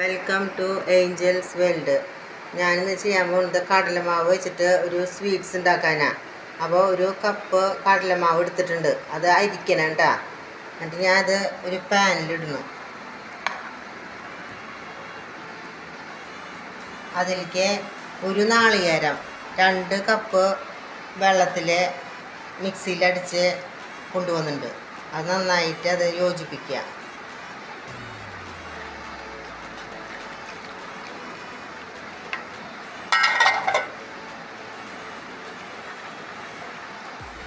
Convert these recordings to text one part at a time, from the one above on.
Welcome to Angeles world ഞാനിന്ന് ചെയ്യാൻ പോകുന്നത് കടലമാവ് വെച്ചിട്ട് ഒരു സ്വീറ്റ്സ് ഉണ്ടാക്കാനാണ് അപ്പോൾ ഒരു കപ്പ് കടലമാവ് എടുത്തിട്ടുണ്ട്. അത് അരിക്കണം കേട്ടോ. എന്നിട്ട് ഞാനത് ഒരു പാനിലിടണം അതിലേക്ക് ഒരു നാളികേരം രണ്ട് കപ്പ് വെള്ളത്തിൽ മിക്സിയിലടിച്ച് കൊണ്ടുവന്നിട്ടുണ്ട്. അത് നന്നായിട്ട് അത് യോജിപ്പിക്കുക.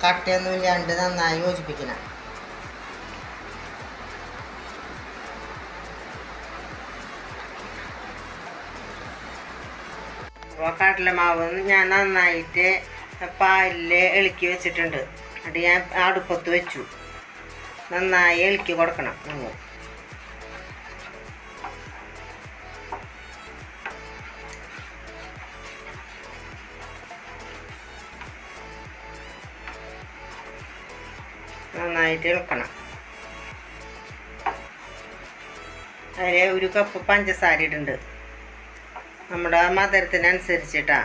കട്ടയൊന്നും ഇല്ലാണ്ട് നന്നായി യോജിപ്പിക്കണം. അപ്പോൾ കടലമാവ് ഞാൻ നന്നായിട്ട് പാലിൽ ഇളക്കി വെച്ചിട്ടുണ്ട്. അത് ഞാൻ അടുപ്പത്ത് വെച്ചു. നന്നായി ഇളക്കി കൊടുക്കണം. നമ്മൾ നന്നായിട്ട് ഇളക്കണം. അതിൽ ഒരു കപ്പ് പഞ്ചസാര ഇടുന്നുണ്ട് നമ്മുടെ മധുരത്തിനനുസരിച്ചിട്ടാ.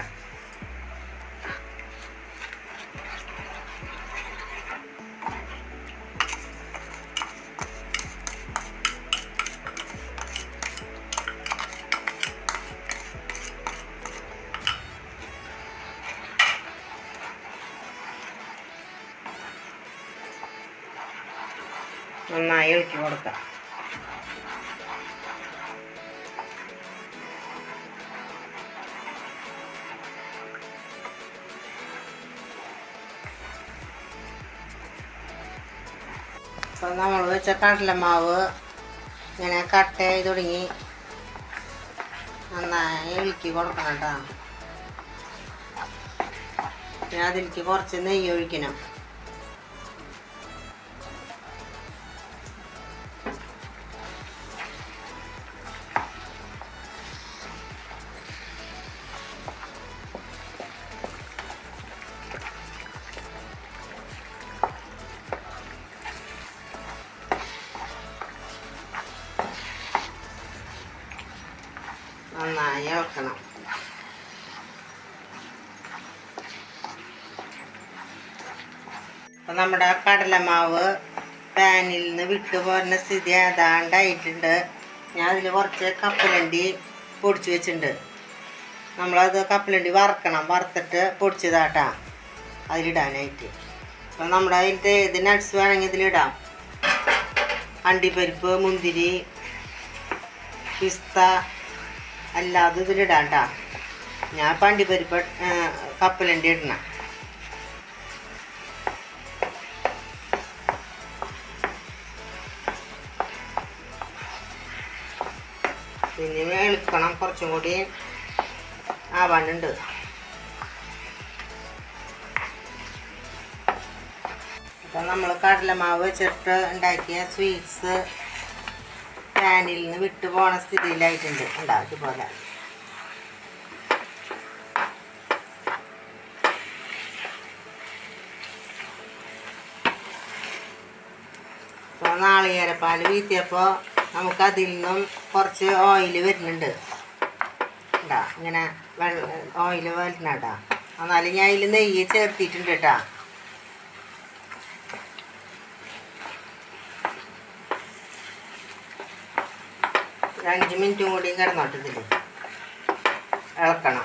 നന്നായി ഇളക്കി കൊടുക്കാം. അപ്പം നമ്മൾ വെച്ച കടലമാവ് ഇങ്ങനെ കട്ട ചെയ്ത് തുടങ്ങി നന്നായി ഇളക്കി കൊടുക്കണം കേട്ടോ. പിന്നെ അതിലേക്ക് കുറച്ച് നെയ്യ് ഒഴിക്കണം. നന്നായി ഇളക്കണം അപ്പം നമ്മുടെ കടലമാവ് പാനിൽ നിന്ന് വിട്ടു പോരുന്ന സ്ഥിതി ഏതാണ്ടായിട്ടുണ്ട് ഞാൻ അതിൽ കുറച്ച് കപ്പലണ്ടി പൊടിച്ച് വെച്ചിട്ടുണ്ട്. നമ്മളത് കപ്പലണ്ടി വറക്കണം. വറുത്തിട്ട് പൊടിച്ചതാട്ടാ. അതിലിടാനായിട്ട്. അപ്പം നമ്മുടെ അതിലത്തെ ഏത് നട്ട്സ് വേണമെങ്കിൽ ഇതിലിടാം. അണ്ടിപ്പരിപ്പ് മുന്തിരി പിസ്ത അല്ലാതെ ഇതിലിടാം കേട്ടോ ഞാൻ പണ്ടി പണ്ടിപ്പരിപ്പ് കപ്പലണ്ടി ഇടണം. പിന്നെ വെളുക്കണം കുറച്ചും കൂടി ആവാനുണ്ട്. അപ്പം നമ്മൾ കടലമാവ് വെച്ചിട്ട് ഉണ്ടാക്കിയ സ്വീറ്റ്സ് പാനിൽ നിന്ന് വിട്ടു പോണ സ്ഥിതിയിലായിട്ടുണ്ട്. ഉണ്ടാവും ഇതുപോലെ. ഇപ്പോൾ നാളികേരപ്പാൽ വീത്തിയപ്പോൾ നമുക്ക് അതിൽ നിന്നും കുറച്ച് ഓയിൽ വരുന്നുണ്ട്. ഇങ്ങനെ വെള്ള ഓയിൽ കേട്ടോ. എന്നാലും ഞാൻ അതിൽ നെയ്യ് ചേർത്തിട്ടുണ്ട് കേട്ടാ. ഒരു അഞ്ച് മിനിറ്റും കൂടി കിടന്നോട്ട് ഇതിൽ ഇളക്കണം.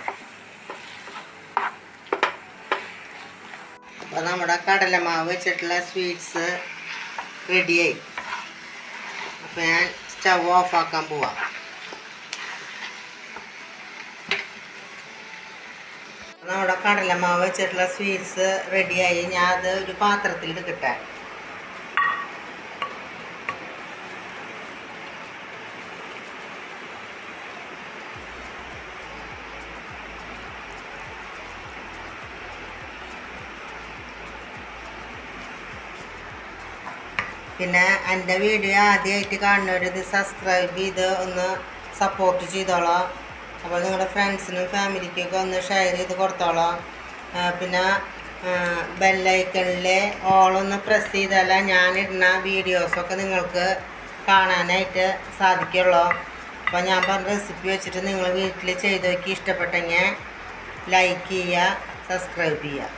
അപ്പോൾ നമ്മുടെ കടലമാവ് വെച്ചിട്ടുള്ള സ്വീറ്റ്സ് റെഡിയായി അപ്പോൾ ഞാൻ സ്റ്റവ് ഓഫാക്കാൻ പോവാം. നമ്മുടെ കടലമാവ് വെച്ചിട്ടുള്ള സ്വീറ്റ്സ് റെഡിയായി ഞാൻ അത് ഒരു പാത്രത്തിൽ എടുക്കട്ടെ പിന്നെ എന്റെ വീഡിയോ ആദ്യമായിട്ട് കാണുന്നവർ ഇത് സബ്സ്ക്രൈബ് ചെയ്ത് ഒന്ന് സപ്പോർട്ട് ചെയ്തോളാം. അപ്പോൾ നിങ്ങളുടെ ഫ്രണ്ട്സിനും ഫാമിലിക്കൊക്കെ ഒന്ന് ഷെയർ ചെയ്ത് കൊടുത്തോളാം. പിന്നെ ബെല്ലൈക്കണിലെ ഓളൊന്ന് പ്രസ് ചെയ്താലേ ഞാനിടുന്ന വീഡിയോസൊക്കെ നിങ്ങൾക്ക് കാണാനായിട്ട് സാധിക്കുള്ളൂ. അപ്പോൾ ഞാൻ പറഞ്ഞ റെസിപ്പി വെച്ചിട്ട് നിങ്ങൾ വീട്ടിൽ ചെയ്തു നോക്കി ഇഷ്ടപ്പെട്ടെങ്കിൽ ലൈക്ക് ചെയ്യുക സബ്സ്ക്രൈബ് ചെയ്യുക.